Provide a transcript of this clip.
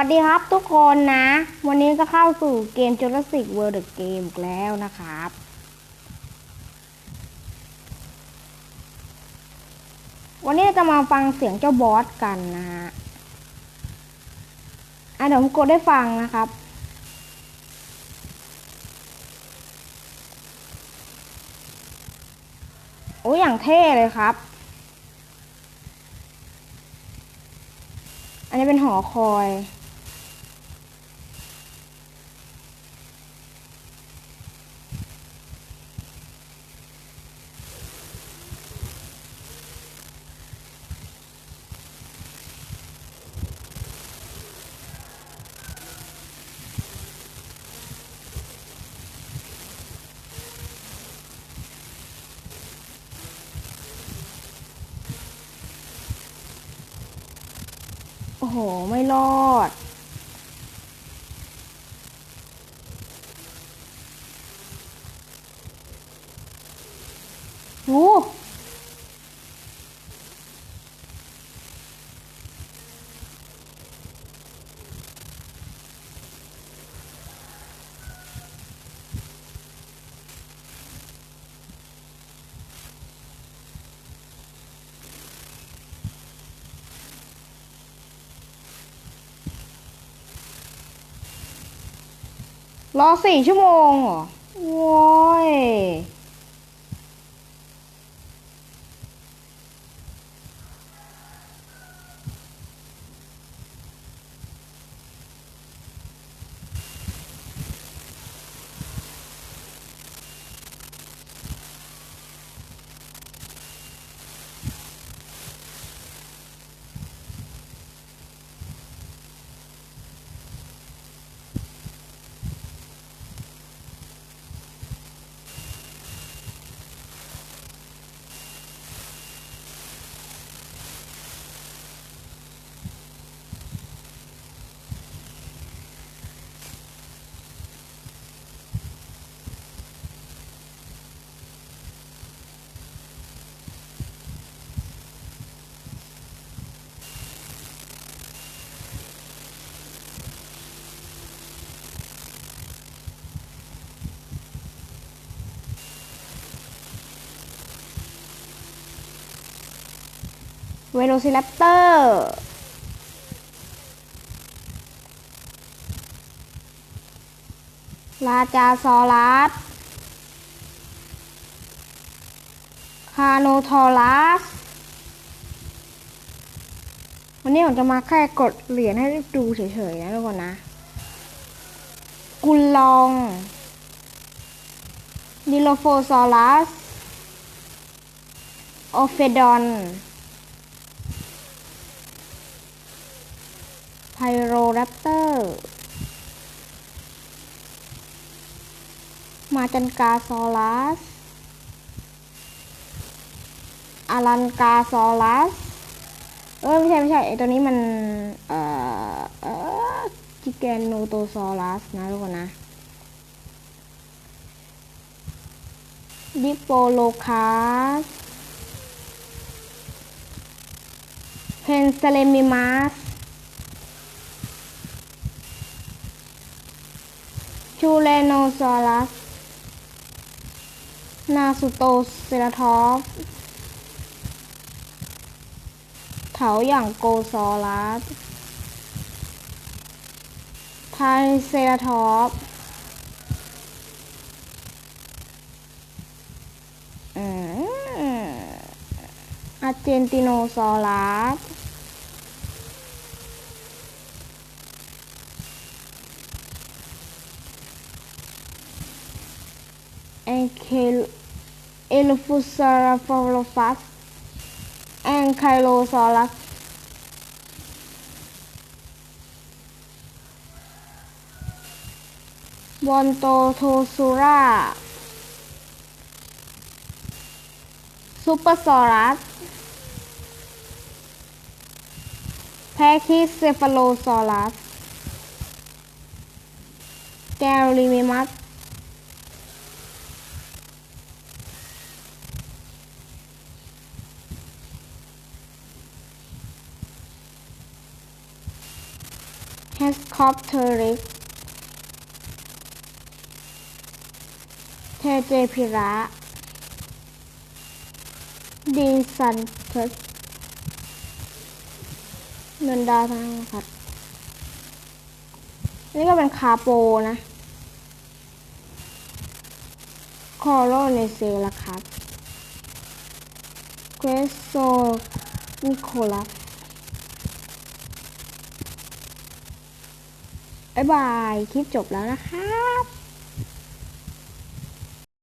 วัสดีครับทุกคนนะ วันนี้ก็เข้าสู่เกม Jurassic World The Game แล้วนะครับ วันนี้จะมาฟังเสียงเจ้าบอสกันนะฮะอะเดี๋ยวผมกดได้ฟังนะครับโอ้ยอย่างเท่เลยครับ อันนี้เป็นหอคอย โอ้โห ไม่รอดโรอสี่ชั่วโมงเหรอโว้ย เวโรซิ r รปเตอร์ลาจาซอรัสคาโนทอรัสวันนี้ผมจะมาแค่กดเหรียญให้ดูเฉยๆนะทุกคนนะ กุลลองดิโลโฟซอรัส โอเฟดอน แรปเตอร์ มาจันกาซอลัสอารันกาซอลัส เออไม่ใช่ไม่ใช่ไอตัวนี้มัน เอ่อเออจิแกนโนโตซอลัสนะทุกคนนะดิโปโลคัสเพนเซเลมิมัส ชูเลโนซอรัส นาสุโตเซราทอฟเถาอย่างโกซอรัส ไทเซราทอฟอาร์เจนติโนซอรัส Ankyl- Elaphosaraphoros Ankylosaurus บอนโตโทซูราซูเปอร์ซอรัสแพคิสเซฟาโลซอรัสแกลลิเมมัส h e s c o p t e r i x เทเจพิระดีซันเทสเงินดาทั้งครับนี่ก็เป็นคาโปนะ คอโรเนเซละครับเกรโซนิโคลัส บ๊ายบาย คลิปจบแล้วนะครับ